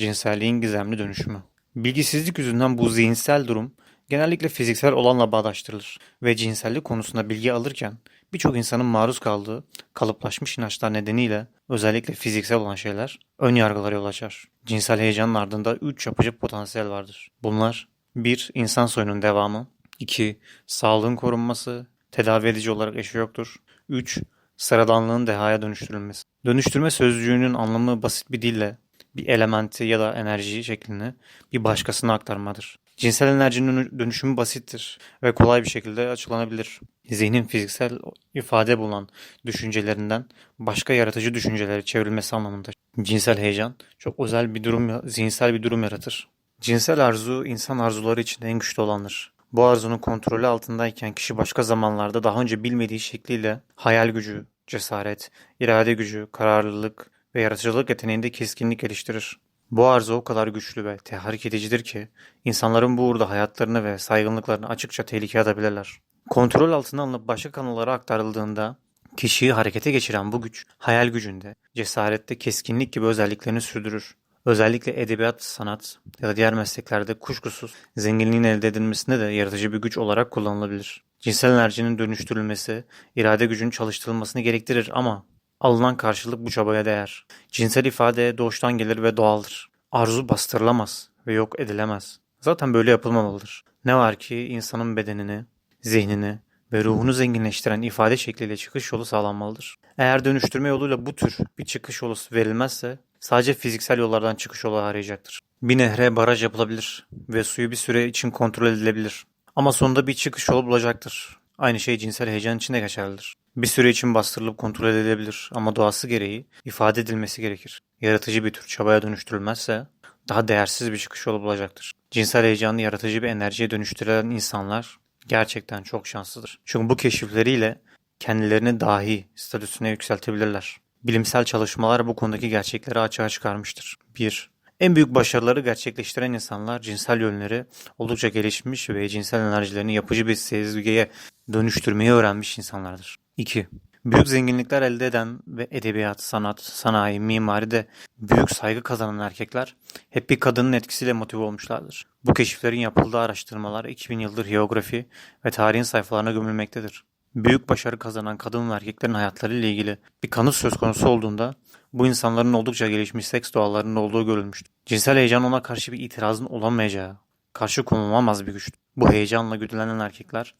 Cinselliğin gizemli dönüşümü. Bilgisizlik yüzünden bu zihinsel durum genellikle fiziksel olanla bağdaştırılır ve cinsellik konusunda bilgi alırken birçok insanın maruz kaldığı kalıplaşmış inançlar nedeniyle özellikle fiziksel olan şeyler ön yargılara yol açar. Cinsel heyecanın ardında 3 yapıcı potansiyel vardır. Bunlar 1. insan soyunun devamı 2. Sağlığın korunması, tedavi edici olarak eşi yoktur. 3. Sıradanlığın dehaya dönüştürülmesi. Dönüştürme sözcüğünün anlamı basit bir dille bir elementi ya da enerjiyi şeklini bir başkasına aktarmadır. Cinsel enerjinin dönüşümü basittir ve kolay bir şekilde açıklanabilir. Zihnin fiziksel ifade bulan düşüncelerinden başka yaratıcı düşüncelere çevrilmesi anlamında. Cinsel heyecan çok özel bir durum, zihinsel bir durum yaratır. Cinsel arzu insan arzuları içinde en güçlü olandır. Bu arzunun kontrolü altındayken kişi başka zamanlarda daha önce bilmediği şekliyle hayal gücü, cesaret, irade gücü, kararlılık ve yaratıcılık yeteneğinde keskinlik geliştirir. Bu arzu o kadar güçlü ve tahrik edicidir ki insanların bu uğurda hayatlarını ve saygınlıklarını açıkça tehlikeye atabilirler. Kontrol altına alınıp başka kanallara aktarıldığında kişiyi harekete geçiren bu güç hayal gücünde, cesarette, keskinlik gibi özelliklerini sürdürür. Özellikle edebiyat, sanat ya da diğer mesleklerde kuşkusuz zenginliğin elde edilmesinde de yaratıcı bir güç olarak kullanılabilir. Cinsel enerjinin dönüştürülmesi, irade gücünün çalıştırılmasını gerektirir ama alınan karşılık bu çabaya değer. Cinsel ifade doğuştan gelir ve doğaldır. Arzu bastırılamaz ve yok edilemez. Zaten böyle yapılmamalıdır. Ne var ki insanın bedenini, zihnini ve ruhunu zenginleştiren ifade şekliyle çıkış yolu sağlanmalıdır. Eğer dönüştürme yoluyla bu tür bir çıkış yolu verilmezse sadece fiziksel yollardan çıkış yolu arayacaktır. Bir nehre baraj yapılabilir ve suyu bir süre için kontrol edilebilir. Ama sonunda bir çıkış yolu bulacaktır. Aynı şey cinsel heyecan için de geçerlidir. Bir süre için bastırılıp kontrol edilebilir ama doğası gereği ifade edilmesi gerekir. Yaratıcı bir tür çabaya dönüştürülmezse daha değersiz bir çıkış yolu bulacaktır. Cinsel heyecanı yaratıcı bir enerjiye dönüştüren insanlar gerçekten çok şanslıdır. Çünkü bu keşifleriyle kendilerini dahi statüsüne yükseltebilirler. Bilimsel çalışmalar bu konudaki gerçekleri açığa çıkarmıştır. 1. En büyük başarıları gerçekleştiren insanlar cinsel yönleri oldukça gelişmiş ve cinsel enerjilerini yapıcı bir sezgiye dönüştürmeyi öğrenmiş insanlardır. 2. Büyük zenginlikler elde eden ve edebiyat, sanat, sanayi, mimari de büyük saygı kazanan erkekler hep bir kadının etkisiyle motive olmuşlardır. Bu keşiflerin yapıldığı araştırmalar 2000 yıldır geografi ve tarihin sayfalarına gömülmektedir. Büyük başarı kazanan kadın ve erkeklerin hayatları ile ilgili bir kanıt söz konusu olduğunda bu insanların oldukça gelişmiş seks doğallarının olduğu görülmüştür. Cinsel heyecan ona karşı bir itirazın olamayacağı, karşı konulamaz bir güçtür. Bu heyecanla güdülenen erkekler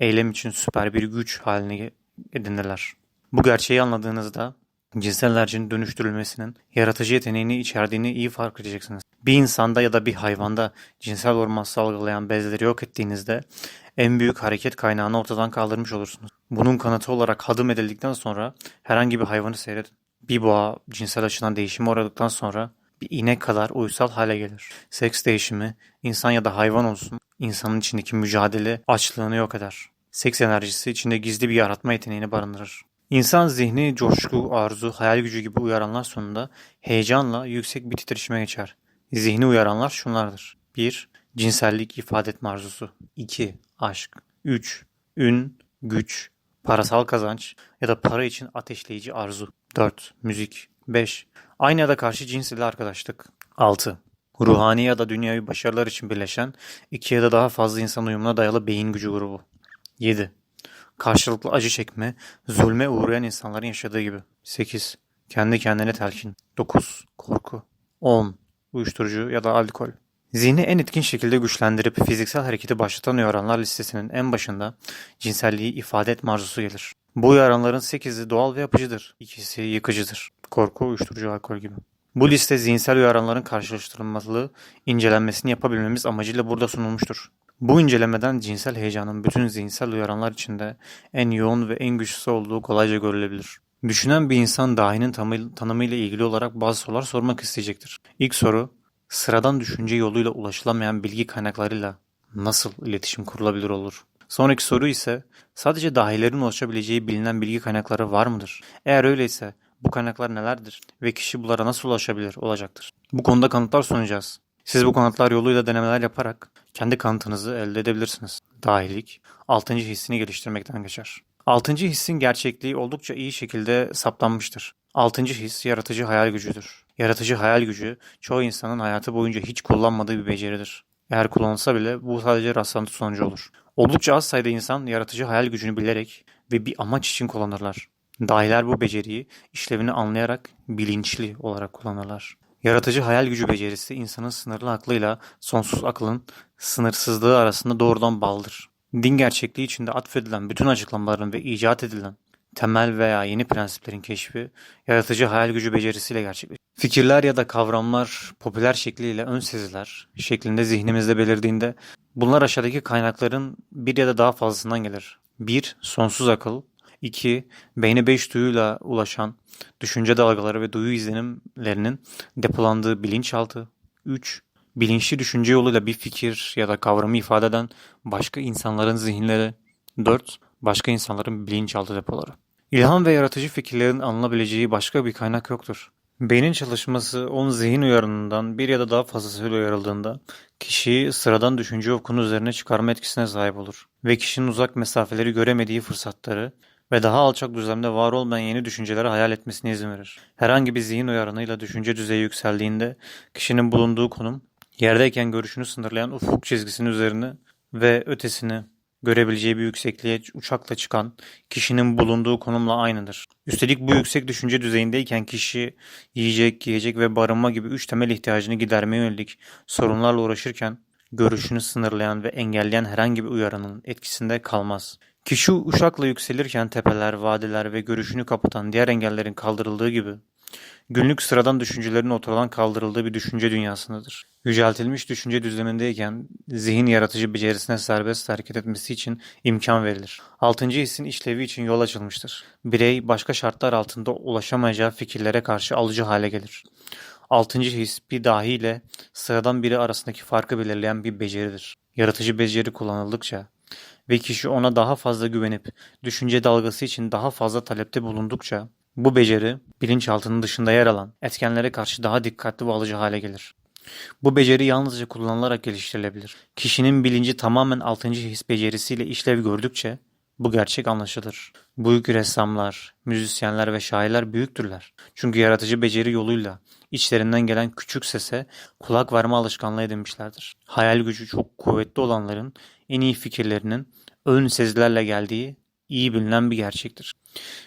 eylem için süper bir güç haline edinirler. Bu gerçeği anladığınızda cinsel enerjinin dönüştürülmesinin yaratıcı yeteneğini içerdiğini iyi fark edeceksiniz. Bir insanda ya da bir hayvanda cinsel hormon salgılayan bezleri yok ettiğinizde en büyük hareket kaynağını ortadan kaldırmış olursunuz. Bunun kanıtı olarak hadım edildikten sonra herhangi bir hayvanı seyredin. Bir boğa cinsel açıdan değişime uğradıktan sonra bir inek kadar uysal hale gelir. Seks değişimi insan ya da hayvan olsun insanın içindeki mücadele açlığını yok eder. Seks enerjisi içinde gizli bir yaratma yeteneğini barındırır. İnsan zihni, coşku, arzu, hayal gücü gibi uyaranlar sonunda heyecanla yüksek bir titreşime geçer. Zihni uyaranlar şunlardır. 1. Cinsellik ifade etme arzusu. 2. Aşk. 3. Ün, güç, parasal kazanç ya da para için ateşleyici arzu. 4. Müzik. 5. Aynı ya da karşı cins arkadaşlık. 6. Ruhani ya da dünyavi başarılar için birleşen iki ya da daha fazla insan uyumuna dayalı beyin gücü grubu. 7. Karşılıklı acı çekme, zulme uğrayan insanların yaşadığı gibi. 8. Kendi kendine telkin. 9. Korku. 10. Uyuşturucu ya da alkol. Zihni en etkin şekilde güçlendirip fiziksel hareketi başlatan uyaranlar listesinin en başında cinselliği ifade etme arzusu gelir. Bu uyaranların 8'i doğal ve yapıcıdır. İkisi yıkıcıdır. Korku, uyuşturucu, alkol gibi. Bu liste zihinsel uyaranların karşılaştırılmalı incelenmesini yapabilmemiz amacıyla burada sunulmuştur. Bu incelemeden cinsel heyecanın bütün zihinsel uyaranlar içinde en yoğun ve en güçlüsü olduğu kolayca görülebilir. Düşünen bir insan dahinin tanımı ile ilgili olarak bazı sorular sormak isteyecektir. İlk soru, sıradan düşünce yoluyla ulaşılamayan bilgi kaynaklarıyla nasıl iletişim kurulabilir olur? Sonraki soru ise sadece dahilerin ulaşabileceği bilinen bilgi kaynakları var mıdır? Eğer öyleyse bu kaynaklar nelerdir ve kişi bunlara nasıl ulaşabilir olacaktır? Bu konuda kanıtlar sunacağız. Siz bu kanıtlar yoluyla denemeler yaparak kendi kanıtınızı elde edebilirsiniz. Dahilik, altıncı hissini geliştirmekten geçer. Altıncı hissin gerçekliği oldukça iyi şekilde saptanmıştır. Altıncı his yaratıcı hayal gücüdür. Yaratıcı hayal gücü çoğu insanın hayatı boyunca hiç kullanmadığı bir beceridir. Eğer kullanılsa bile bu sadece rastlantı sonucu olur. Oldukça az sayıda insan yaratıcı hayal gücünü bilerek ve bir amaç için kullanırlar. Dahiler bu beceriyi işlevini anlayarak bilinçli olarak kullanırlar. Yaratıcı hayal gücü becerisi insanın sınırlı aklıyla sonsuz aklın sınırsızlığı arasında doğrudan bağlıdır. Din gerçekliği içinde atfedilen bütün açıklamaların ve icat edilen temel veya yeni prensiplerin keşfi yaratıcı hayal gücü becerisiyle gerçekleşir. Fikirler ya da kavramlar popüler şekliyle ön seziler şeklinde zihnimizde belirdiğinde bunlar aşağıdaki kaynakların bir ya da daha fazlasından gelir. 1. Sonsuz akıl 2. Beyne 5 duyuyla ulaşan düşünce dalgaları ve duyu izlenimlerinin depolandığı bilinçaltı 3. Bilinçli düşünce yoluyla bir fikir ya da kavramı ifade eden başka insanların zihinleri 4. Başka insanların bilinçaltı depoları. İlham ve yaratıcı fikirlerin alınabileceği başka bir kaynak yoktur. Beynin çalışması onun zihin uyarınından bir ya da daha fazlasıyla uyarıldığında kişiyi sıradan düşünce okunu üzerine çıkarma etkisine sahip olur ve kişinin uzak mesafeleri göremediği fırsatları ve daha alçak düzlemde var olmayan yeni düşünceleri hayal etmesine izin verir. Herhangi bir zihin uyarınıyla düşünce düzeyi yükseldiğinde kişinin bulunduğu konum yerdeyken görüşünü sınırlayan ufuk çizgisinin üzerine ve ötesini görebileceği bir yüksekliğe uçakla çıkan kişinin bulunduğu konumla aynıdır. Üstelik bu yüksek düşünce düzeyindeyken kişi yiyecek, giyecek ve barınma gibi üç temel ihtiyacını gidermeye yönelik sorunlarla uğraşırken görüşünü sınırlayan ve engelleyen herhangi bir uyarının etkisinde kalmaz. Kişi uçakla yükselirken tepeler, vadiler ve görüşünü kapatan diğer engellerin kaldırıldığı gibi günlük sıradan düşüncelerin ortadan kaldırıldığı bir düşünce dünyasındadır. Yüceltilmiş düşünce düzlemindeyken zihin yaratıcı becerisine serbest hareket etmesi için imkan verilir. Altıncı hissin işlevi için yol açılmıştır. Birey başka şartlar altında ulaşamayacağı fikirlere karşı alıcı hale gelir. Altıncı his bir dahi ile sıradan biri arasındaki farkı belirleyen bir beceridir. Yaratıcı beceri kullanıldıkça ve kişi ona daha fazla güvenip düşünce dalgası için daha fazla talepte bulundukça bu beceri bilinçaltının dışında yer alan etkenlere karşı daha dikkatli ve alıcı hale gelir. Bu beceri yalnızca kullanılarak geliştirilebilir. Kişinin bilinci tamamen altıncı his becerisiyle işlev gördükçe bu gerçek anlaşılır. Büyük ressamlar, müzisyenler ve şairler büyüktürler. Çünkü yaratıcı beceri yoluyla içlerinden gelen küçük sese kulak verme alışkanlığı edinmişlerdir. Hayal gücü çok kuvvetli olanların en iyi fikirlerinin ön sezilerle geldiği iyi bilinen bir gerçektir.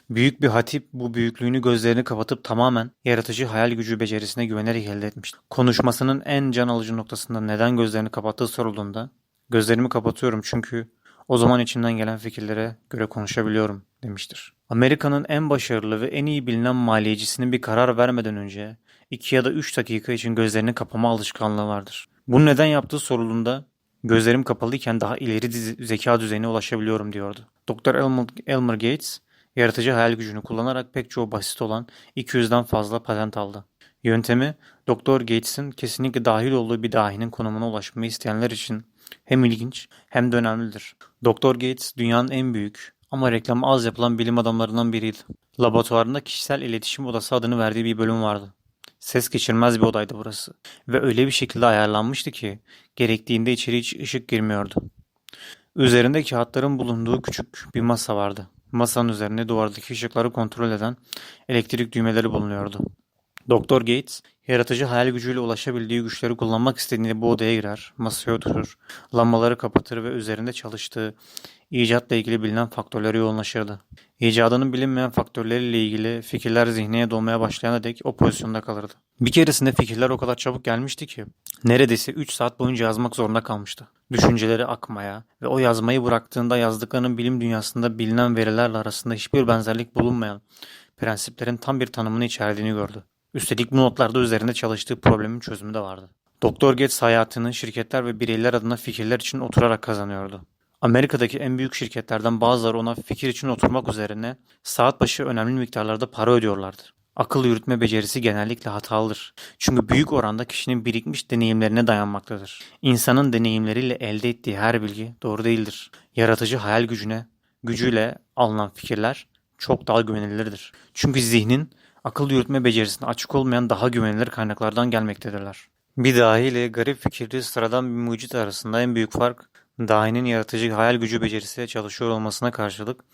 Büyük bir hatip bu büyüklüğünü gözlerini kapatıp tamamen yaratıcı hayal gücü becerisine güvenerek elde etmiştir. Konuşmasının en can alıcı noktasında neden gözlerini kapattığı sorulduğunda gözlerimi kapatıyorum çünkü o zaman içimden gelen fikirlere göre konuşabiliyorum demiştir. Amerika'nın en başarılı ve en iyi bilinen maliyecisinin bir karar vermeden önce 2 ya da 3 dakika için gözlerini kapama alışkanlığı vardır. Bunu neden yaptığı sorulduğunda gözlerim kapalıyken daha ileri zeka düzeyine ulaşabiliyorum diyordu. Dr. Elmer, Elmer Gates yaratıcı hayal gücünü kullanarak pek çoğu basit olan 200'den fazla patent aldı. Yöntemi Dr. Gates'in kesinlikle dahil olduğu bir dahinin konumuna ulaşmayı isteyenler için hem ilginç hem de önemlidir. Dr. Gates dünyanın en büyük ama reklamı az yapılan bilim adamlarından biriydi. Laboratuvarında kişisel iletişim odası adını verdiği bir bölüm vardı. Ses geçirmez bir odaydı burası ve öyle bir şekilde ayarlanmıştı ki gerektiğinde içeri hiç ışık girmiyordu. Üzerinde kağıtların bulunduğu küçük bir masa vardı. Masanın üzerinde duvardaki ışıkları kontrol eden elektrik düğmeleri bulunuyordu. Doktor Gates, yaratıcı hayal gücüyle ulaşabildiği güçleri kullanmak istediğinde bu odaya girer, masaya oturur, lambaları kapatır ve üzerinde çalıştığı icatla ilgili bilinen faktörlere yoğunlaşırdı. İcadının bilinmeyen faktörleriyle ilgili fikirler zihnine dolmaya başlayana dek o pozisyonda kalırdı. Bir keresinde fikirler o kadar çabuk gelmişti ki neredeyse 3 saat boyunca yazmak zorunda kalmıştı. Düşünceleri akmaya ve o yazmayı bıraktığında yazdıklarının bilim dünyasında bilinen verilerle arasında hiçbir benzerlik bulunmayan prensiplerin tam bir tanımını içerdiğini gördü. Üstelik bu notlarda üzerinde çalıştığı problemin çözümü de vardı. Doktor Gates hayatını şirketler ve bireyler adına fikirler için oturarak kazanıyordu. Amerika'daki en büyük şirketlerden bazıları ona fikir için oturmak üzerine saat başı önemli miktarlarda para ödüyorlardı. Akıl yürütme becerisi genellikle hatalıdır. Çünkü büyük oranda kişinin birikmiş deneyimlerine dayanmaktadır. İnsanın deneyimleriyle elde ettiği her bilgi doğru değildir. Yaratıcı hayal gücüne, gücüyle alınan fikirler çok daha güvenilirdir. Çünkü zihnin akıl yürütme becerisine açık olmayan daha güvenilir kaynaklardan gelmektedirler. Bir dahi ile garip fikirli sıradan bir mucit arasında en büyük fark dahinin yaratıcı hayal gücü becerisiyle çalışıyor olmasına karşılık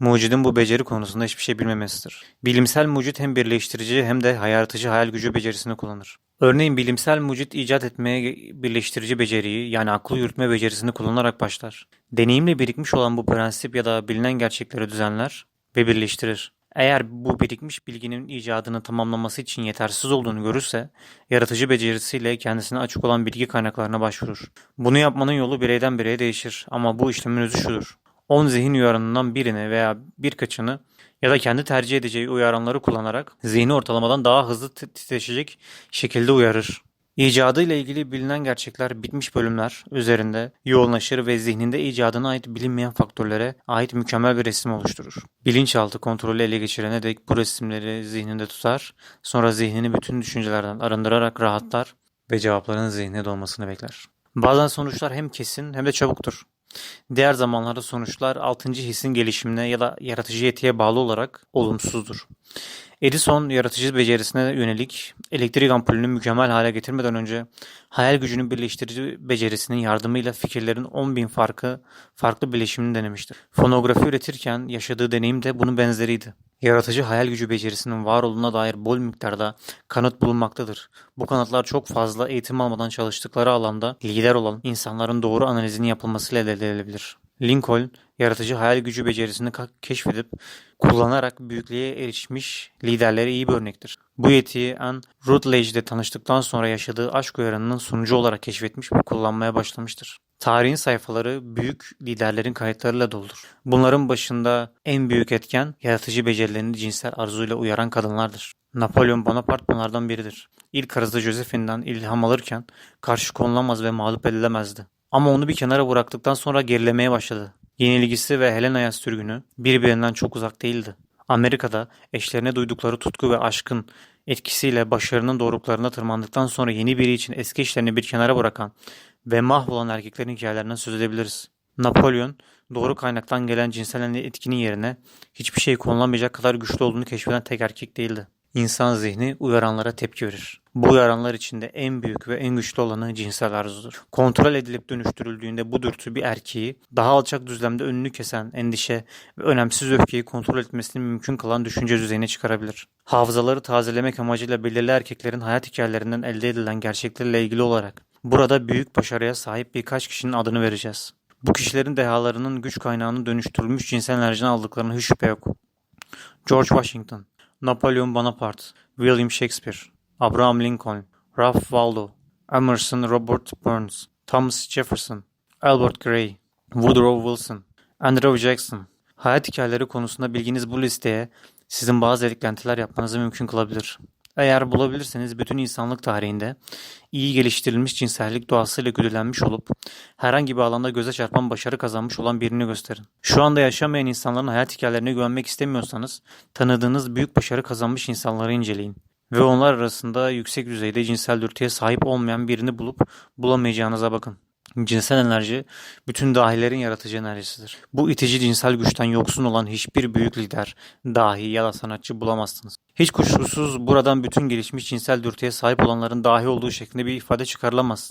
Mucidin bu beceri konusunda hiçbir şey bilmemesidir. Bilimsel mucit hem birleştirici hem de hayaltıcı hayal gücü becerisini kullanır. Örneğin bilimsel mucit icat etmeye birleştirici beceriyi yani aklı yürütme becerisini kullanarak başlar. Deneyimle birikmiş olan bu prensip ya da bilinen gerçekleri düzenler ve birleştirir. Eğer bu birikmiş bilginin icadını tamamlaması için yetersiz olduğunu görürse, yaratıcı becerisiyle kendisine açık olan bilgi kaynaklarına başvurur. Bunu yapmanın yolu bireyden bireye değişir ama bu işlemin özü şudur. 10 zihin uyaranından birini veya birkaçını ya da kendi tercih edeceği uyaranları kullanarak zihni ortalamadan daha hızlı titreşecek şekilde uyarır. İcadıyla ilgili bilinen gerçekler bitmiş bölümler üzerinde yoğunlaşır ve zihninde icadına ait bilinmeyen faktörlere ait mükemmel bir resim oluşturur. Bilinçaltı kontrolü ele geçirene dek bu resimleri zihninde tutar, sonra zihnini bütün düşüncelerden arındırarak rahatlar ve cevapların zihnine dolmasını bekler. Bazen sonuçlar hem kesin hem de çabuktur. Diğer zamanlarda sonuçlar altıncı hissin gelişimine ya da yaratıcı yetiye bağlı olarak olumsuzdur. Edison yaratıcı becerisine yönelik elektrik ampulünü mükemmel hale getirmeden önce hayal gücünün birleştirici becerisinin yardımıyla fikirlerin 10 bin farkı farklı bileşimini denemiştir. Fonografi üretirken yaşadığı deneyim de bunun benzeriydi. Yaratıcı hayal gücü becerisinin var olduğuna dair bol miktarda kanıt bulunmaktadır. Bu kanıtlar çok fazla eğitim almadan çalıştıkları alanda lider olan insanların doğru analizinin yapılmasıyla elde edilebilir. Lincoln, yaratıcı hayal gücü becerisini keşfedip kullanarak büyüklüğe erişmiş liderlere iyi bir örnektir. Bu yetiyi Anne Rutledge'de tanıştıktan sonra yaşadığı aşk uyarınının sunucu olarak keşfetmiş ve kullanmaya başlamıştır. Tarihin sayfaları büyük liderlerin kayıtlarıyla doldur. Bunların başında en büyük etken yaratıcı becerilerini cinsel arzuyla uyaran kadınlardır. Napolyon Bonaparte bunlardan biridir. İlk karısı Josephine'den ilham alırken karşı konulamaz ve mağlup edilemezdi. Ama onu bir kenara bıraktıktan sonra gerilemeye başladı. Yenilgisi ve Helena sürgünü birbirinden çok uzak değildi. Amerika'da eşlerine duydukları tutku ve aşkın etkisiyle başarının doruklarına tırmandıktan sonra yeni biri için eski işlerini bir kenara bırakan ve mahvolan erkeklerin hikayelerinden söz edebiliriz. Napolyon, doğru kaynaktan gelen cinsel etkinin yerine hiçbir şey konulamayacak kadar güçlü olduğunu keşfeden tek erkek değildi. İnsan zihni uyaranlara tepki verir. Bu uyaranlar içinde en büyük ve en güçlü olanı cinsel arzudur. Kontrol edilip dönüştürüldüğünde bu dürtü bir erkeği daha alçak düzlemde önünü kesen endişe ve önemsiz öfkeyi kontrol etmesini mümkün kılan düşünce düzeyine çıkarabilir. Hafızaları tazelemek amacıyla belirli erkeklerin hayat hikayelerinden elde edilen gerçeklerle ilgili olarak burada büyük başarıya sahip birkaç kişinin adını vereceğiz. Bu kişilerin dehalarının güç kaynağını dönüştürülmüş cinsel enerjiden aldıklarına hiç şüphe yok. George Washington Napolyon Bonaparte, William Shakespeare, Abraham Lincoln, Ralph Waldo Emerson Robert Burns, Thomas Jefferson, Albert Gray, Woodrow Wilson, Andrew Jackson. Hayat hikayeleri konusunda bilginiz bu listeye sizin bazı eklentiler yapmanızı mümkün kılabilir. Eğer bulabilirseniz bütün insanlık tarihinde iyi geliştirilmiş cinsellik doğasıyla güdülenmiş olup herhangi bir alanda göze çarpan başarı kazanmış olan birini gösterin. Şu anda yaşamayan insanların hayat hikayelerine güvenmek istemiyorsanız tanıdığınız büyük başarı kazanmış insanları inceleyin. Ve onlar arasında yüksek düzeyde cinsel dürtüye sahip olmayan birini bulup bulamayacağınıza bakın. Cinsel enerji bütün dahilerin yaratıcı enerjisidir. Bu itici cinsel güçten yoksun olan hiçbir büyük lider, dahi ya da sanatçı bulamazsınız. Hiç kuşkusuz buradan bütün gelişmiş cinsel dürtüye sahip olanların dahi olduğu şeklinde bir ifade çıkarılamaz.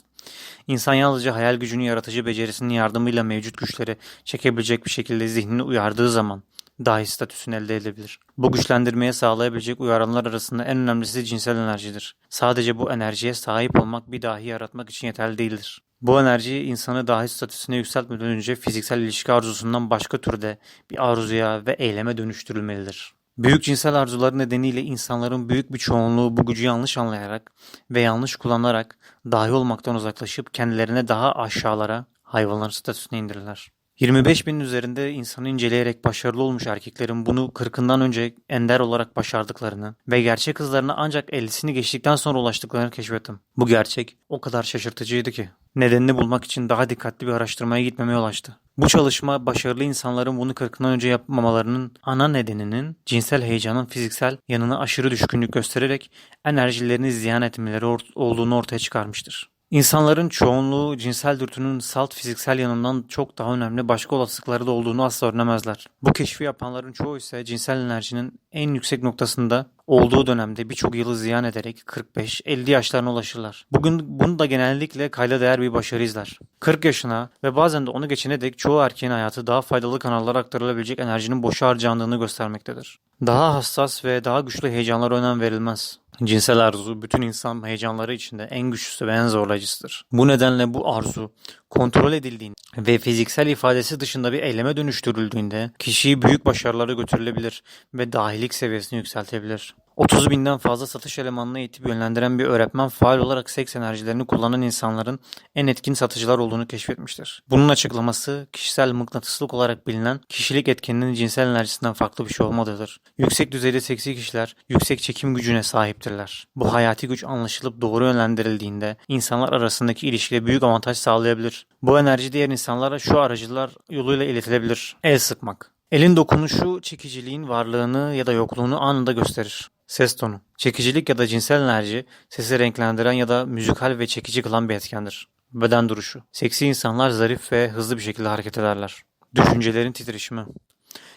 İnsan yalnızca hayal gücünü yaratıcı becerisinin yardımıyla mevcut güçleri çekebilecek bir şekilde zihnini uyardığı zaman dahi statüsünü elde edebilir. Bu güçlendirmeye sağlayabilecek uyaranlar arasında en önemlisi cinsel enerjidir. Sadece bu enerjiye sahip olmak bir dahi yaratmak için yeterli değildir. Bu enerji insanı dahi statüsüne yükseltmeden önce fiziksel ilişki arzusundan başka türde bir arzuya ve eyleme dönüştürülmelidir. Büyük cinsel arzuları nedeniyle insanların büyük bir çoğunluğu bu gücü yanlış anlayarak ve yanlış kullanarak dahi olmaktan uzaklaşıp kendilerine daha aşağılara hayvanların statüsüne indirirler. 25 binin üzerinde insanı inceleyerek başarılı olmuş erkeklerin bunu 40'ından önce ender olarak başardıklarını ve gerçek hızlarına ancak 50'sini geçtikten sonra ulaştıklarını keşfettim. Bu gerçek o kadar şaşırtıcıydı ki. Nedenini bulmak için daha dikkatli bir araştırmaya gitmeme yol açtı. Bu çalışma başarılı insanların bunu 40'ından önce yapmamalarının ana nedeninin cinsel heyecanın fiziksel yanına aşırı düşkünlük göstererek enerjilerini ziyan etmeleri olduğunu ortaya çıkarmıştır. İnsanların çoğunluğu cinsel dürtünün salt fiziksel yanından çok daha önemli başka olasılıkları da olduğunu asla öğrenemezler. Bu keşfi yapanların çoğu ise cinsel enerjinin en yüksek noktasında olduğu dönemde birçok yılı ziyan ederek 45-50 yaşlarına ulaşırlar. Bugün bunu da genellikle kayda değer bir başarı izler. 40 yaşına ve bazen de onu geçene dek çoğu erkeğin hayatı daha faydalı kanallara aktarılabilecek enerjinin boşa harcandığını göstermektedir. Daha hassas ve daha güçlü heyecanlara önem verilmez. Cinsel arzu bütün insan heyecanları içinde en güçlüsü ve en zorlayıcısıdır. Bu nedenle bu arzu kontrol edildiğinde ve fiziksel ifadesi dışında bir eyleme dönüştürüldüğünde kişiyi büyük başarılara götürülebilir ve dahilik seviyesini yükseltebilir. 30 binden fazla satış elemanını eğitip yönlendiren bir öğretmen faal olarak seks enerjilerini kullanan insanların en etkin satıcılar olduğunu keşfetmiştir. Bunun açıklaması kişisel mıknatıslık olarak bilinen kişilik etkeninin cinsel enerjisinden farklı bir şey olmadığıdır. Yüksek düzeyde seksi kişiler yüksek çekim gücüne sahiptirler. Bu hayati güç anlaşılıp doğru yönlendirildiğinde insanlar arasındaki ilişkide büyük avantaj sağlayabilir. Bu enerji diğer insanlara şu aracılar yoluyla iletilebilir. El sıkmak. Elin dokunuşu çekiciliğin varlığını ya da yokluğunu anında gösterir. Ses tonu. Çekicilik ya da cinsel enerji sesi renklendiren ya da müzikal ve çekici kılan bir etkendir. Beden duruşu. Seksi insanlar zarif ve hızlı bir şekilde hareket ederler. Düşüncelerin titreşimi.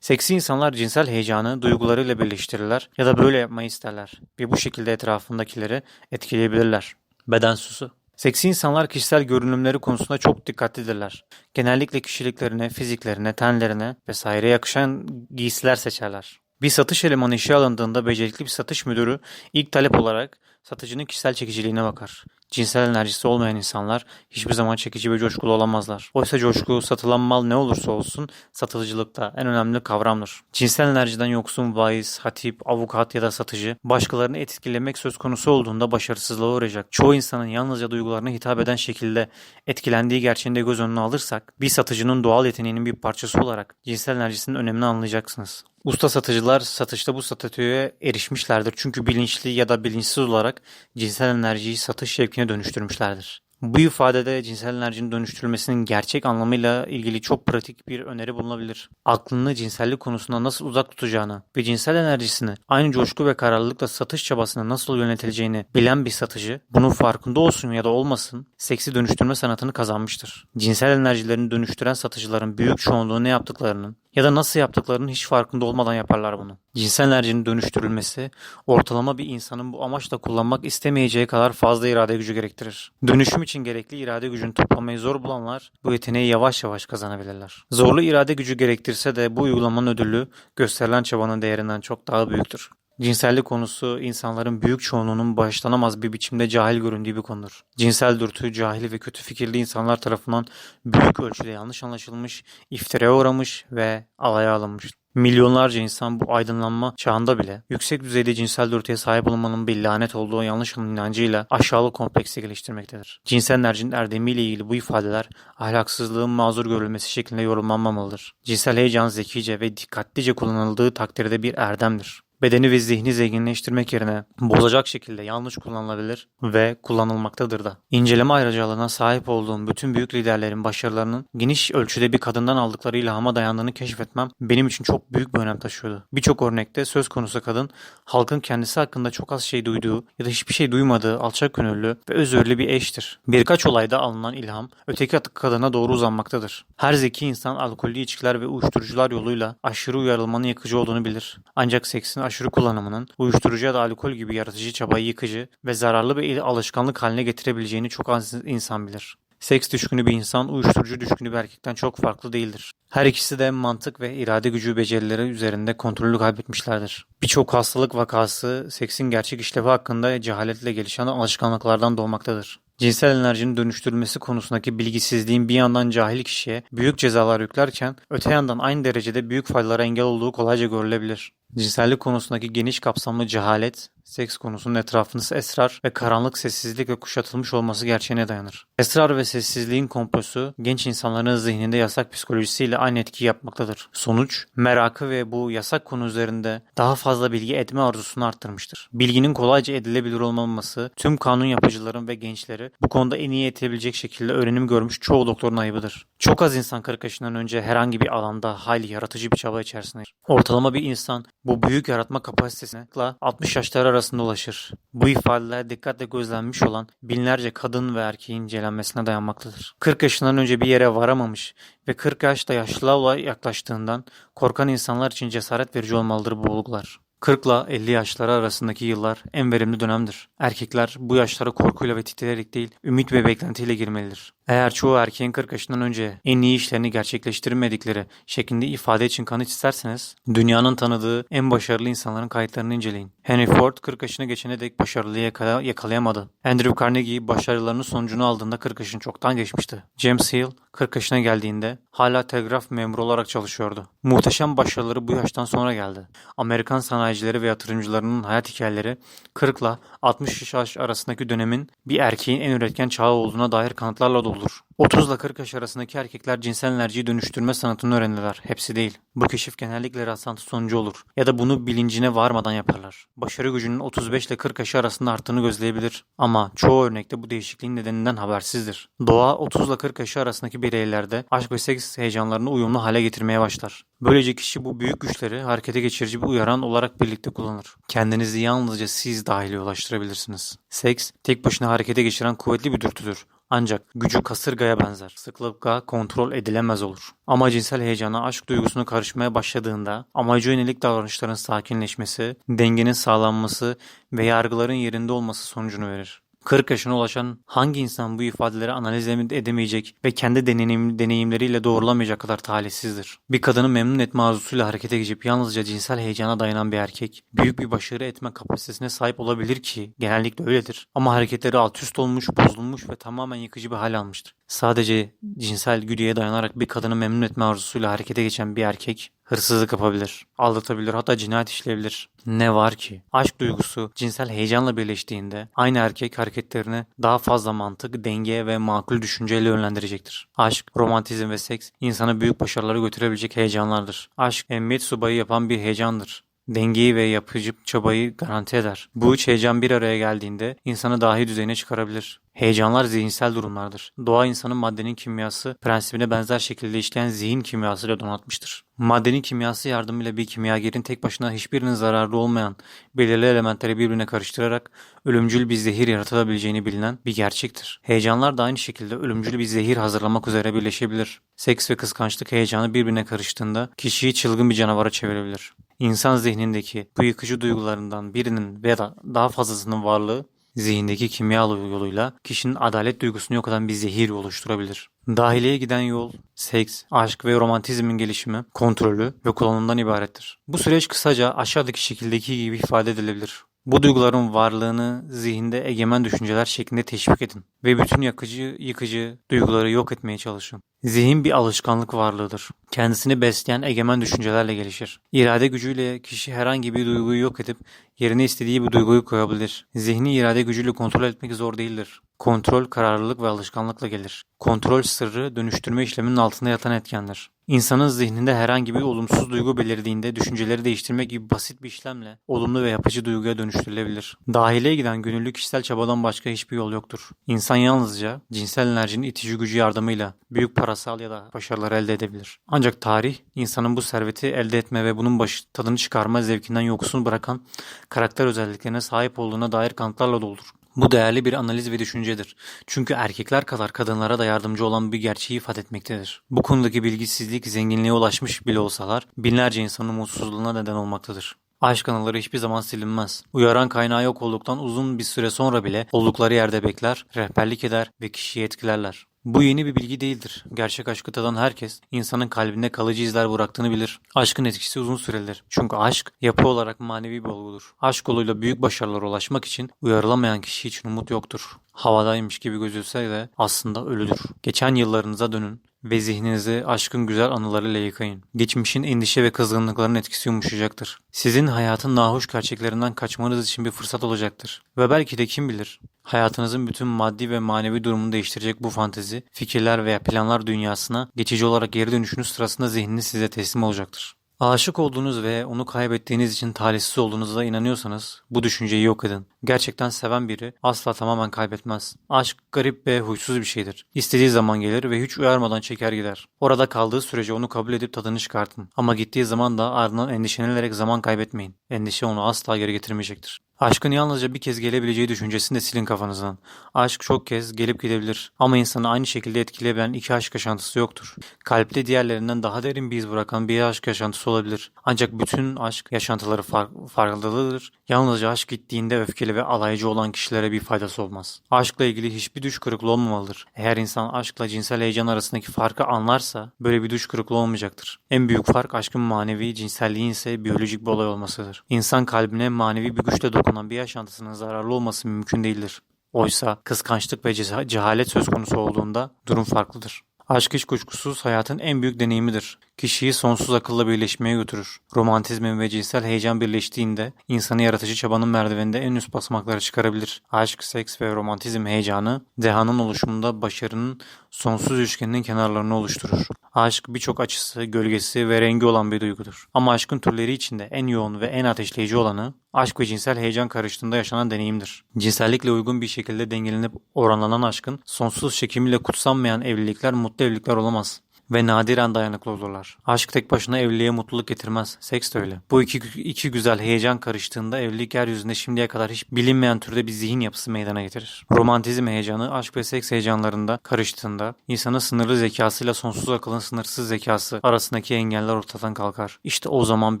Seksi insanlar cinsel heyecanı duygularıyla birleştirirler ya da böyle yapmayı isterler ve bu şekilde etrafındakileri etkileyebilirler. Beden süsü. Seksi insanlar kişisel görünümleri konusunda çok dikkatlidirler. Genellikle kişiliklerine, fiziklerine, tenlerine vesaire yakışan giysiler seçerler. Bir satış elemanı işe alındığında becerikli bir satış müdürü ilk talep olarak satıcının kişisel çekiciliğine bakar. Cinsel enerjisi olmayan insanlar hiçbir zaman çekici ve coşkulu olamazlar. Oysa coşku satılan mal ne olursa olsun satıcılıkta en önemli kavramdır. Cinsel enerjiden yoksun vaiz, hatip, avukat ya da satıcı başkalarını etkilemek söz konusu olduğunda başarısızlığa uğrayacak. Çoğu insanın yalnızca duygularına hitap eden şekilde etkilendiği gerçeğini de göz önüne alırsak bir satıcının doğal yeteneğinin bir parçası olarak cinsel enerjisinin önemini anlayacaksınız. Usta satıcılar satışta bu statüye erişmişlerdir çünkü bilinçli ya da bilinçsiz olarak cinsel enerjiyi satış şevkine dönüştürmüşlerdir. Bu ifadede cinsel enerjinin dönüştürülmesinin gerçek anlamıyla ilgili çok pratik bir öneri bulunabilir. Aklını cinsellik konusunda nasıl uzak tutacağını ve cinsel enerjisini aynı coşku ve kararlılıkla satış çabasına nasıl yönetileceğini bilen bir satıcı bunun farkında olsun ya da olmasın seksi dönüştürme sanatını kazanmıştır. Cinsel enerjilerini dönüştüren satıcıların büyük çoğunluğu ne yaptıklarının ya da nasıl yaptıklarının hiç farkında olmadan yaparlar bunu. Cinsel enerjinin dönüştürülmesi ortalama bir insanın bu amaçla kullanmak istemeyeceği kadar fazla irade gücü gerektirir. Dönüşüm için gerekli irade gücünü toplamayı zor bulanlar bu yeteneği yavaş yavaş kazanabilirler. Zorlu irade gücü gerektirse de bu uygulamanın ödülü gösterilen çabanın değerinden çok daha büyüktür. Cinsellik konusu insanların büyük çoğunluğunun başlanamaz bir biçimde cahil göründüğü bir konudur. Cinsel dürtü cahil ve kötü fikirli insanlar tarafından büyük ölçüde yanlış anlaşılmış, iftiraya uğramış ve alaya alınmıştır. Milyonlarca insan bu aydınlanma çağında bile yüksek düzeyde cinsel dürtüye sahip olmanın bir lanet olduğu yanlış inancıyla aşağılık kompleksi geliştirmektedir. Cinsel enerjinin erdemiyle ilgili bu ifadeler ahlaksızlığın mazur görülmesi şeklinde yorumlanmamalıdır. Cinsel heyecan zekice ve dikkatlice kullanıldığı takdirde bir erdemdir bedeni ve zihni zenginleştirmek yerine bozacak şekilde yanlış kullanılabilir ve kullanılmaktadır da. İnceleme ayrıcalığına sahip olduğum bütün büyük liderlerin başarılarının geniş ölçüde bir kadından aldıkları ilhama dayandığını keşfetmem benim için çok büyük bir önem taşıyordu. Birçok örnekte söz konusu kadın halkın kendisi hakkında çok az şey duyduğu ya da hiçbir şey duymadığı alçak gönüllü ve özürlü bir eştir. Birkaç olayda alınan ilham öteki kadına doğru uzanmaktadır. Her zeki insan alkollü içkiler ve uyuşturucular yoluyla aşırı uyarılmanın yakıcı olduğunu bilir. Ancak seksin aşırı kullanımının uyuşturucu ya da alkol gibi yaratıcı çabayı yıkıcı ve zararlı bir alışkanlık haline getirebileceğini çok az insan bilir. Seks düşkünü bir insan uyuşturucu düşkünü bir erkekten çok farklı değildir. Her ikisi de mantık ve irade gücü becerileri üzerinde kontrolü kaybetmişlerdir. Birçok hastalık vakası seksin gerçek işlevi hakkında cehaletle gelişen alışkanlıklardan doğmaktadır. Cinsel enerjinin dönüştürülmesi konusundaki bilgisizliğin bir yandan cahil kişiye büyük cezalar yüklerken öte yandan aynı derecede büyük faydalara engel olduğu kolayca görülebilir. Cinsellik konusundaki geniş kapsamlı cehalet, seks konusunun etrafınız esrar ve karanlık sessizlikle kuşatılmış olması gerçeğine dayanır. Esrar ve sessizliğin komplosu genç insanların zihninde yasak psikolojisiyle aynı etki yapmaktadır. Sonuç, merakı ve bu yasak konu üzerinde daha fazla bilgi etme arzusunu arttırmıştır. Bilginin kolayca edilebilir olmaması tüm kanun yapıcıların ve gençleri bu konuda en iyi edebilecek şekilde öğrenim görmüş çoğu doktorun ayıbıdır. Çok az insan 40 yaşından önce herhangi bir alanda hayli yaratıcı bir çaba içerisindedir. Ortalama bir insan bu büyük yaratma kapasitesine 60 yaşlar arasında ulaşır. Bu ifadeler dikkatle gözlenmiş olan binlerce kadın ve erkeğin incelenmesine dayanmaktadır. 40 yaşından önce bir yere varamamış ve 40 yaşta yaşlılığa yaklaştığından korkan insanlar için cesaret verici olmalıdır bu bulgular. 40 ile 50 yaşları arasındaki yıllar en verimli dönemdir. Erkekler bu yaşlara korkuyla ve titreyerek değil, ümit ve beklentiyle girmelidir. Eğer çoğu erkeğin 40 yaşından önce en iyi işlerini gerçekleştirmedikleri şeklinde ifade için kanıt isterseniz, dünyanın tanıdığı en başarılı insanların kayıtlarını inceleyin. Henry Ford 40 yaşına geçene dek başarılıyı yakala- yakalayamadı. Andrew Carnegie başarılarının sonucunu aldığında 40 yaşını çoktan geçmişti. James Hill 40 yaşına geldiğinde hala telgraf memuru olarak çalışıyordu. Muhteşem başarıları bu yaştan sonra geldi. Amerikan sanayicileri ve yatırımcılarının hayat hikayeleri 40 ile 60 yaş arasındaki dönemin bir erkeğin en üretken çağı olduğuna dair kanıtlarla doludur. 30 ile 40 yaş arasındaki erkekler cinsel enerjiyi dönüştürme sanatını öğrenirler. Hepsi değil. Bu keşif genellikle rastlantı sonucu olur. Ya da bunu bilincine varmadan yaparlar. Başarı gücünün 35 ile 40 yaş arasında arttığını gözleyebilir. Ama çoğu örnekte bu değişikliğin nedeninden habersizdir. Doğa 30 ile 40 yaş arasındaki bireylerde aşk ve seks heyecanlarını uyumlu hale getirmeye başlar. Böylece kişi bu büyük güçleri harekete geçirici bir uyaran olarak birlikte kullanır. Kendinizi yalnızca siz dahili ulaştırabilirsiniz. Seks, tek başına harekete geçiren kuvvetli bir dürtüdür. Ancak gücü kasırgaya benzer. Sıklıkla kontrol edilemez olur. Ama cinsel heyecana aşk duygusunu karışmaya başladığında amaca yönelik davranışların sakinleşmesi, dengenin sağlanması ve yargıların yerinde olması sonucunu verir. 40 yaşına ulaşan hangi insan bu ifadeleri analiz edemeyecek ve kendi deneyim, deneyimleriyle doğrulamayacak kadar talihsizdir? Bir kadını memnun etme arzusuyla harekete geçip yalnızca cinsel heyecana dayanan bir erkek, büyük bir başarı etme kapasitesine sahip olabilir ki genellikle öyledir. Ama hareketleri alt üst olmuş, bozulmuş ve tamamen yıkıcı bir hal almıştır. Sadece cinsel güdüye dayanarak bir kadını memnun etme arzusuyla harekete geçen bir erkek hırsızlık yapabilir, aldatabilir hatta cinayet işleyebilir. Ne var ki? Aşk duygusu cinsel heyecanla birleştiğinde aynı erkek hareketlerini daha fazla mantık, denge ve makul düşünceyle yönlendirecektir. Aşk, romantizm ve seks insana büyük başarılara götürebilecek heyecanlardır. Aşk, emniyet subayı yapan bir heyecandır dengeyi ve yapıcı çabayı garanti eder. Bu üç heyecan bir araya geldiğinde insanı dahi düzeyine çıkarabilir. Heyecanlar zihinsel durumlardır. Doğa insanın maddenin kimyası prensibine benzer şekilde işleyen zihin kimyasıyla donatmıştır. Maddenin kimyası yardımıyla bir kimyagerin tek başına hiçbirinin zararlı olmayan belirli elementleri birbirine karıştırarak ölümcül bir zehir yaratabileceğini bilinen bir gerçektir. Heyecanlar da aynı şekilde ölümcül bir zehir hazırlamak üzere birleşebilir. Seks ve kıskançlık heyecanı birbirine karıştığında kişiyi çılgın bir canavara çevirebilir. İnsan zihnindeki bu yıkıcı duygularından birinin veya da daha fazlasının varlığı zihindeki kimya yoluyla kişinin adalet duygusunu yok eden bir zehir oluşturabilir. Dahiliye giden yol, seks, aşk ve romantizmin gelişimi, kontrolü ve kullanımından ibarettir. Bu süreç kısaca aşağıdaki şekildeki gibi ifade edilebilir. Bu duyguların varlığını zihinde egemen düşünceler şeklinde teşvik edin ve bütün yakıcı, yıkıcı duyguları yok etmeye çalışın. Zihin bir alışkanlık varlığıdır. Kendisini besleyen egemen düşüncelerle gelişir. İrade gücüyle kişi herhangi bir duyguyu yok edip yerine istediği bir duyguyu koyabilir. Zihni irade gücüyle kontrol etmek zor değildir. Kontrol, kararlılık ve alışkanlıkla gelir. Kontrol sırrı dönüştürme işleminin altında yatan etkendir. İnsanın zihninde herhangi bir olumsuz duygu belirdiğinde düşünceleri değiştirmek gibi basit bir işlemle olumlu ve yapıcı duyguya dönüştürülebilir. Dahiliye giden gönüllü kişisel çabadan başka hiçbir yol yoktur. İnsan yalnızca cinsel enerjinin itici gücü yardımıyla büyük parasal ya da başarılar elde edebilir. Ancak tarih insanın bu serveti elde etme ve bunun baş, tadını çıkarma zevkinden yoksun bırakan karakter özelliklerine sahip olduğuna dair kanıtlarla doludur. Bu değerli bir analiz ve düşüncedir. Çünkü erkekler kadar kadınlara da yardımcı olan bir gerçeği ifade etmektedir. Bu konudaki bilgisizlik zenginliğe ulaşmış bile olsalar binlerce insanın mutsuzluğuna neden olmaktadır. Aşk anıları hiçbir zaman silinmez. Uyaran kaynağı yok olduktan uzun bir süre sonra bile oldukları yerde bekler, rehberlik eder ve kişiyi etkilerler. Bu yeni bir bilgi değildir. Gerçek aşkı tadan herkes insanın kalbinde kalıcı izler bıraktığını bilir. Aşkın etkisi uzun sürelidir. Çünkü aşk yapı olarak manevi bir olgudur. Aşk yoluyla büyük başarılara ulaşmak için uyarılamayan kişi için umut yoktur. Havadaymış gibi gözülse de aslında ölüdür. Geçen yıllarınıza dönün ve zihninizi aşkın güzel anılarıyla yıkayın. Geçmişin endişe ve kızgınlıkların etkisi yumuşayacaktır. Sizin hayatın nahoş gerçeklerinden kaçmanız için bir fırsat olacaktır. Ve belki de kim bilir, hayatınızın bütün maddi ve manevi durumunu değiştirecek bu fantezi, fikirler veya planlar dünyasına geçici olarak geri dönüşünüz sırasında zihniniz size teslim olacaktır. Aşık olduğunuz ve onu kaybettiğiniz için talihsiz olduğunuza inanıyorsanız bu düşünceyi yok edin. Gerçekten seven biri asla tamamen kaybetmez. Aşk garip ve huysuz bir şeydir. İstediği zaman gelir ve hiç uyarmadan çeker gider. Orada kaldığı sürece onu kabul edip tadını çıkartın. Ama gittiği zaman da ardından endişelenerek zaman kaybetmeyin. Endişe onu asla geri getirmeyecektir. Aşkın yalnızca bir kez gelebileceği düşüncesini de silin kafanızdan. Aşk çok kez gelip gidebilir ama insanı aynı şekilde etkileyebilen iki aşk yaşantısı yoktur. Kalpte diğerlerinden daha derin bir iz bırakan bir aşk yaşantısı olabilir. Ancak bütün aşk yaşantıları far- farklıdır. Yalnızca aşk gittiğinde öfkeli ve alaycı olan kişilere bir faydası olmaz. Aşkla ilgili hiçbir düş kırıklığı olmamalıdır. Eğer insan aşkla cinsel heyecan arasındaki farkı anlarsa böyle bir düş kırıklığı olmayacaktır. En büyük fark aşkın manevi, cinselliğin ise biyolojik bir olay olmasıdır. İnsan kalbine manevi bir güçle dokunan bir yaşantısının zararlı olması mümkün değildir. Oysa kıskançlık ve ceha- cehalet söz konusu olduğunda durum farklıdır. Aşk hiç kuşkusuz hayatın en büyük deneyimidir. Kişiyi sonsuz akılla birleşmeye götürür. Romantizmin ve cinsel heyecan birleştiğinde insanı yaratıcı çabanın merdiveninde en üst basamaklara çıkarabilir. Aşk, seks ve romantizm heyecanı dehanın oluşumunda başarının sonsuz üçgeninin kenarlarını oluşturur. Aşk birçok açısı, gölgesi ve rengi olan bir duygudur. Ama aşkın türleri içinde en yoğun ve en ateşleyici olanı aşk ve cinsel heyecan karıştığında yaşanan deneyimdir. Cinsellikle uygun bir şekilde dengelenip oranlanan aşkın sonsuz çekimiyle kutsanmayan evlilikler mutlu evlilikler olamaz ve nadiren dayanıklı olurlar. Aşk tek başına evliliğe mutluluk getirmez. Seks de öyle. Bu iki, iki güzel heyecan karıştığında evlilik yeryüzünde şimdiye kadar hiç bilinmeyen türde bir zihin yapısı meydana getirir. Romantizm heyecanı aşk ve seks heyecanlarında karıştığında insanın sınırlı zekasıyla sonsuz akılın sınırsız zekası arasındaki engeller ortadan kalkar. İşte o zaman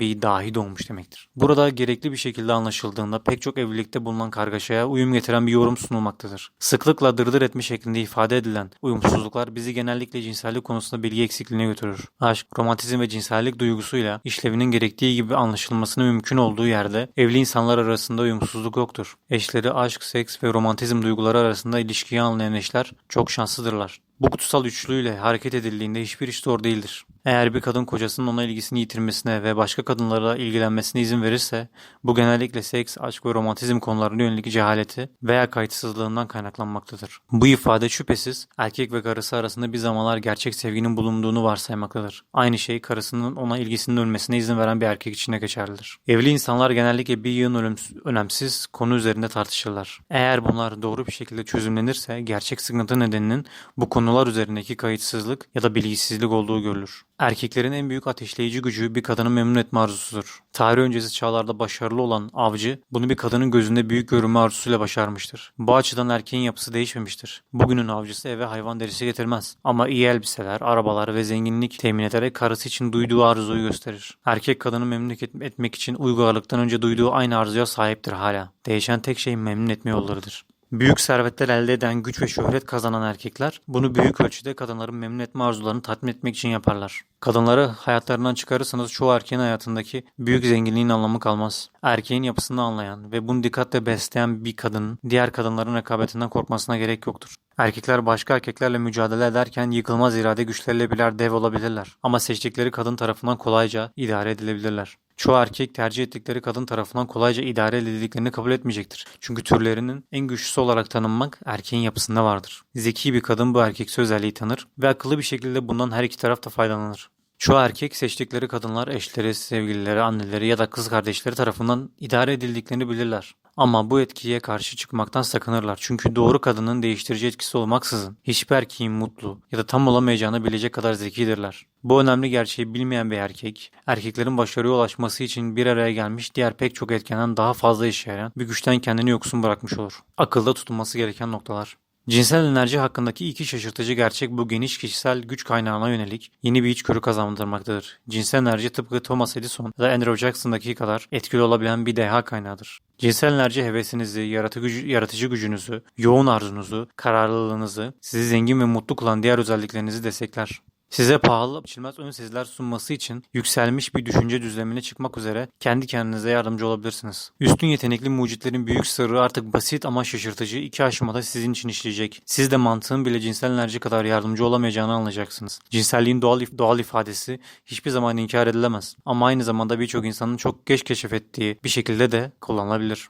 bir dahi doğmuş demektir. Burada gerekli bir şekilde anlaşıldığında pek çok evlilikte bulunan kargaşaya uyum getiren bir yorum sunulmaktadır. Sıklıkla dırdır etme şeklinde ifade edilen uyumsuzluklar bizi genellikle cinsellik konusunda bilgi eksikliğine götürür. Aşk, romantizm ve cinsellik duygusuyla işlevinin gerektiği gibi anlaşılmasının mümkün olduğu yerde evli insanlar arasında uyumsuzluk yoktur. Eşleri aşk, seks ve romantizm duyguları arasında ilişkiyi anlayan eşler çok şanslıdırlar. Bu kutsal üçlüyle hareket edildiğinde hiçbir iş zor değildir. Eğer bir kadın kocasının ona ilgisini yitirmesine ve başka kadınlarla ilgilenmesine izin verirse, bu genellikle seks, aşk ve romantizm konularına yönelik cehaleti veya kayıtsızlığından kaynaklanmaktadır. Bu ifade şüphesiz erkek ve karısı arasında bir zamanlar gerçek sevginin bulunduğunu varsaymaktadır. Aynı şey karısının ona ilgisinin ölmesine izin veren bir erkek için de geçerlidir. Evli insanlar genellikle bir yığın önemsiz konu üzerinde tartışırlar. Eğer bunlar doğru bir şekilde çözümlenirse gerçek sıkıntı nedeninin bu konular üzerindeki kayıtsızlık ya da bilgisizlik olduğu görülür. Erkeklerin en büyük ateşleyici gücü bir kadını memnun etme arzusudur. Tarih öncesi çağlarda başarılı olan avcı bunu bir kadının gözünde büyük görünme arzusuyla başarmıştır. Bu açıdan erkeğin yapısı değişmemiştir. Bugünün avcısı eve hayvan derisi getirmez. Ama iyi elbiseler, arabalar ve zenginlik temin ederek karısı için duyduğu arzuyu gösterir. Erkek kadını memnun et- etmek için uygarlıktan önce duyduğu aynı arzuya sahiptir hala. Değişen tek şey memnun etme yollarıdır. Büyük servetler elde eden güç ve şöhret kazanan erkekler bunu büyük ölçüde kadınların memnun etme arzularını tatmin etmek için yaparlar. Kadınları hayatlarından çıkarırsanız çoğu erkeğin hayatındaki büyük zenginliğin anlamı kalmaz. Erkeğin yapısını anlayan ve bunu dikkatle besleyen bir kadının diğer kadınların rekabetinden korkmasına gerek yoktur. Erkekler başka erkeklerle mücadele ederken yıkılmaz irade güçleriyle birer dev olabilirler. Ama seçtikleri kadın tarafından kolayca idare edilebilirler. Çoğu erkek tercih ettikleri kadın tarafından kolayca idare edildiklerini kabul etmeyecektir. Çünkü türlerinin en güçlüsü olarak tanınmak erkeğin yapısında vardır. Zeki bir kadın bu erkeksi özelliği tanır ve akıllı bir şekilde bundan her iki taraf da faydalanır. Çoğu erkek seçtikleri kadınlar eşleri, sevgilileri, anneleri ya da kız kardeşleri tarafından idare edildiklerini bilirler. Ama bu etkiye karşı çıkmaktan sakınırlar. Çünkü doğru kadının değiştirici etkisi olmaksızın hiçbir erkeğin mutlu ya da tam olamayacağını bilecek kadar zekidirler. Bu önemli gerçeği bilmeyen bir erkek, erkeklerin başarıya ulaşması için bir araya gelmiş diğer pek çok etkenden daha fazla işe yarayan bir güçten kendini yoksun bırakmış olur. Akılda tutulması gereken noktalar. Cinsel enerji hakkındaki iki şaşırtıcı gerçek bu geniş kişisel güç kaynağına yönelik yeni bir içgörü kazandırmaktadır. Cinsel enerji tıpkı Thomas Edison ya da Andrew Jackson'daki kadar etkili olabilen bir deha kaynağıdır. Cinsel enerji hevesinizi, yaratıcı, yaratıcı gücünüzü, yoğun arzunuzu, kararlılığınızı, sizi zengin ve mutlu kılan diğer özelliklerinizi destekler. Size pahalı, biçilmez ön seziler sunması için yükselmiş bir düşünce düzlemine çıkmak üzere kendi kendinize yardımcı olabilirsiniz. Üstün yetenekli mucitlerin büyük sırrı artık basit ama şaşırtıcı iki aşamada sizin için işleyecek. Siz de mantığın bile cinsel enerji kadar yardımcı olamayacağını anlayacaksınız. Cinselliğin doğal, if- doğal ifadesi hiçbir zaman inkar edilemez. Ama aynı zamanda birçok insanın çok geç keşfettiği bir şekilde de kullanılabilir.